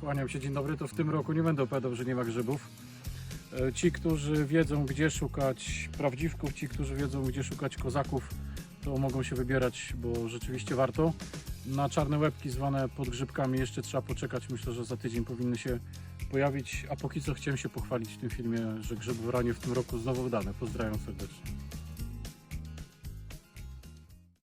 kłaniam się, dzień dobry. To w tym roku nie będę opowiadał, że nie ma grzybów. E, ci, którzy wiedzą, gdzie szukać prawdziwków, ci, którzy wiedzą, gdzie szukać kozaków, to mogą się wybierać, bo rzeczywiście warto. Na czarne łebki zwane podgrzybkami jeszcze trzeba poczekać. Myślę, że za tydzień powinny się pojawić. A póki co chciałem się pochwalić w tym filmie, że grzybobranie w ranie w tym roku znowu udane. Pozdrawiam serdecznie.